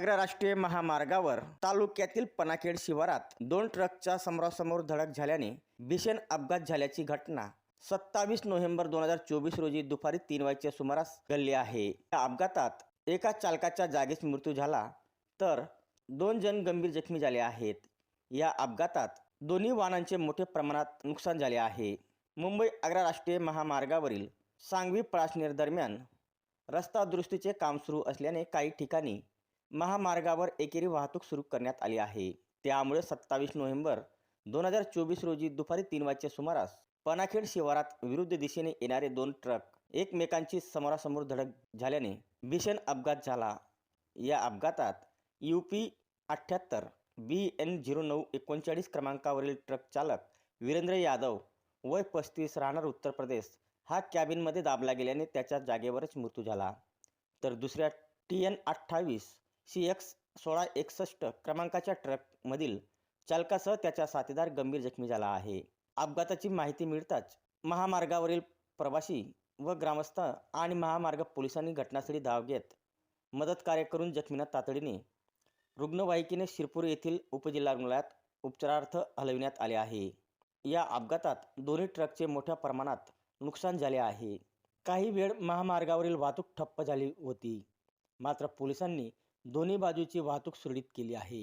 आग्रा राष्ट्रीय महामार्गावर तालुक्यातील पनाखेड शिवारात दोन ट्रकच्या समोरासमोर धडक झाल्याने भीषण अपघात झाल्याची घटना सत्तावीस नोव्हेंबर दोन हजार चोवीस रोजी दुपारी तीन वाजेच्या सुमारास घडली आहे. या अपघातात एका चालकाच्या जागीच मृत्यू झाला तर दोन जण गंभीर जखमी झाले आहेत. या अपघातात दोन्ही वाहनांचे मोठ्या प्रमाणात नुकसान झाले आहे. मुंबई आग्रा राष्ट्रीय महामार्गावरील सांगवी पळासनेर दरम्यान रस्ता दुरुस्तीचे काम सुरू असल्याने काही ठिकाणी महामार्गावर एकेरी वाहतूक सुरू करण्यात आली आहे. त्यामुळे सत्तावीस नोव्हेंबर दोन हजार चोवीस रोजी दुपारी तीन वाजच्या सुमारास पनाखेड शिवारात विरुद्ध दिशेने येणारे दोन ट्रक एकमेकांची समोरासमोर धडक झाल्याने भीषण अपघात झाला. या अपघातात यू पी अठ्ठ्याहत्तर बी एन झिरो नऊ एकोणचाळीस क्रमांकावरील ट्रक चालक वीरेंद्र यादव वय पस्तीस राहणार उत्तर प्रदेश हा कॅबिनमध्ये दाबला गेल्याने त्याच्या जागेवरच मृत्यू झाला. तर दुसऱ्या टी एन अठ्ठावीस सी एक्स सोळा एकसष्ट क्रमांकाच्या ट्रकमधील चालकासह त्याचा साथीदार गंभीर जखमी झाला आहे. अपघाताची माहिती मिळताच महामार्गावरील प्रवासी व ग्रामस्थ आणि महामार्ग पोलिसांनी घटनास्थळी धाव घेत मदत कार्य करून जखमींना तातडीने रुग्णवाहिकेने शिरपूर येथील उपजिल्हा रुग्णालयात उपचारार्थ हलविण्यात आले आहे. या अपघातात दोन्ही ट्रकचे मोठ्या प्रमाणात नुकसान झाले आहे. काही वेळ महामार्गावरील वाहतूक ठप्प झाली होती. मात्र पोलिसांनी दोन्ही बाजूची वाहतूक सुरळीत केली आहे.